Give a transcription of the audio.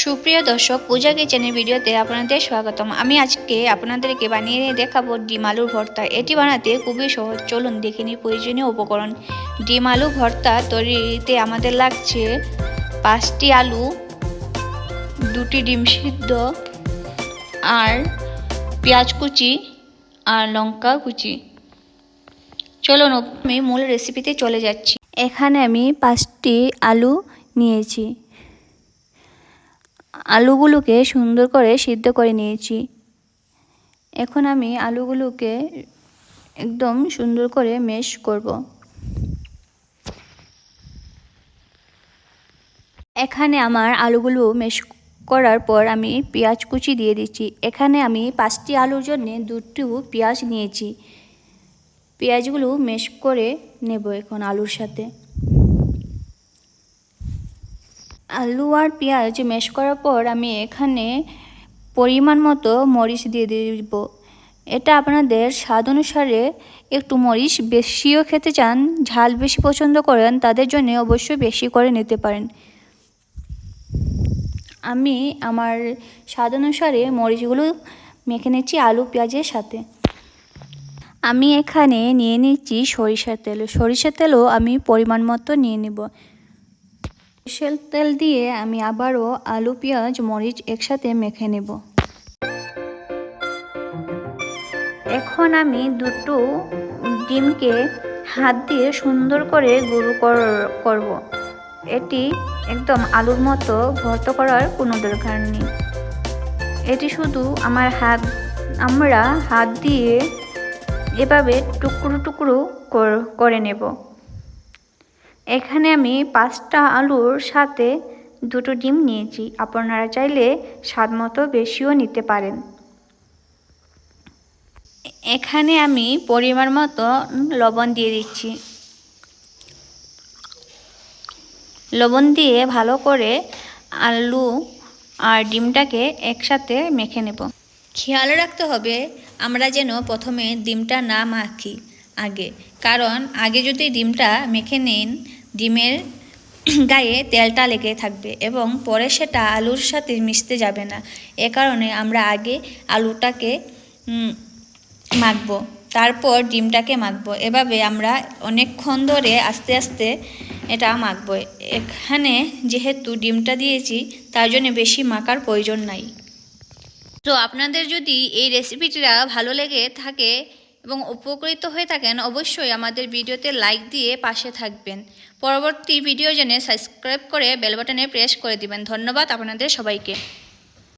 সুপ্রিয় দর্শক, পূজা কিচেনের ভিডিওতে আপনাদের স্বাগতম। আমি আজকে আপনাদেরকে বানিয়ে দেখাবো ডিম আলুর ভর্তা। এটি বানাতে খুবই সহজ। চলুন দেখে নিই প্রয়োজনীয় উপকরণ। ডিম আলু ভর্তা তৈরিতে আমাদের লাগছে পাঁচটি আলু, দুটি ডিম সিদ্ধ, আর পেঁয়াজ কুচি আর লঙ্কা কুচি। চলুন, আমি মূল রেসিপিতে চলে যাচ্ছি। এখানে আমি পাঁচটি আলু নিয়েছি। আলুগুলোকে সুন্দর করে সিদ্ধ করে নিয়েছি। এখন আমি আলুগুলোকে একদম সুন্দর করে মেশ করব। এখানে আমার আলুগুলো মেশ করার পর আমি পেঁয়াজ কুচি দিয়ে দিচ্ছি। এখানে আমি পাঁচটি আলুর জন্য দুটো পেঁয়াজ নিয়েছি। পেঁয়াজগুলো মেশ করে নেব এখন আলুর সাথে। আলু আর পেঁয়াজ ম্যাশ করার পর আমি এখানে পরিমাণ মতো মরিচ দিয়ে দিব। এটা আপনাদের স্বাদ অনুসারে একটু মরিচ বেশিও খেতে চান, ঝাল বেশি পছন্দ করেন, তাদের জন্য অবশ্যই বেশি করে নিতে পারেন। আমি আমার স্বাদ অনুসারে মরিচগুলো মেখে নিচ্ছি আলু, পেঁয়াজের সাথে। আমি এখানে নিয়ে নিচ্ছি সরিষার তেল। সরিষার তেলও আমি পরিমাণ মতো নিয়ে নেব। সরিষার তেল দিয়ে আমি আবারও আলু, পেঁয়াজ, মরিচ একসাথে মেখে নেব। এখন আমি দুটো ডিমকে হাত দিয়ে সুন্দর করে গুঁড়ো করব। এটি একদম আলুর মতো ভর্ত করার কোনো দরকার নেই। এটি শুধু আমার হাত, আমরা হাত দিয়ে এভাবে টুকরো টুকরো করে নেব। এখানে আমি পাঁচটা আলুর সাথে দুটো ডিম নিয়েছি। আপনারা চাইলে স্বাদ মতো বেশিও নিতে পারেন। এখানে আমি পরিমাণ মতো লবণ দিয়ে দিচ্ছি। লবণ দিয়ে ভালো করে আলু আর ডিমটাকে একসাথে মেখে নেব। খেয়াল রাখতে হবে, আমরা যেন প্রথমে ডিমটা না মাখি। আগে। কারণ, আগে যদি ডিমটা মেখে নেন, ডিমের গায়ে তেলটা লেগে থাকবে এবং পরে সেটা আলুর সাথে মিশতে যাবে না। এ কারণে আমরা আগে আলুটাকে মাখবো। তারপর ডিমটাকে মাখবো। এভাবে আমরা অনেকক্ষণ ধরে আস্তে আস্তে এটা মাখবো। এখানে যেহেতু ডিমটা দিয়েছি, তার জন্য বেশি মাখার প্রয়োজন নাই। তো আপনাদের যদি এই রেসিপিটা ভালো লেগে থাকে এবং উপকৃত হয়ে থাকেন, অবশ্যই আমাদের ভিডিওতে লাইক দিয়ে পাশে থাকবেন। পরবর্তী ভিডিও জেনে সাবস্ক্রাইব করে বেল বাটনে প্রেস করে দিবেন। ধন্যবাদ আপনাদের সবাইকে।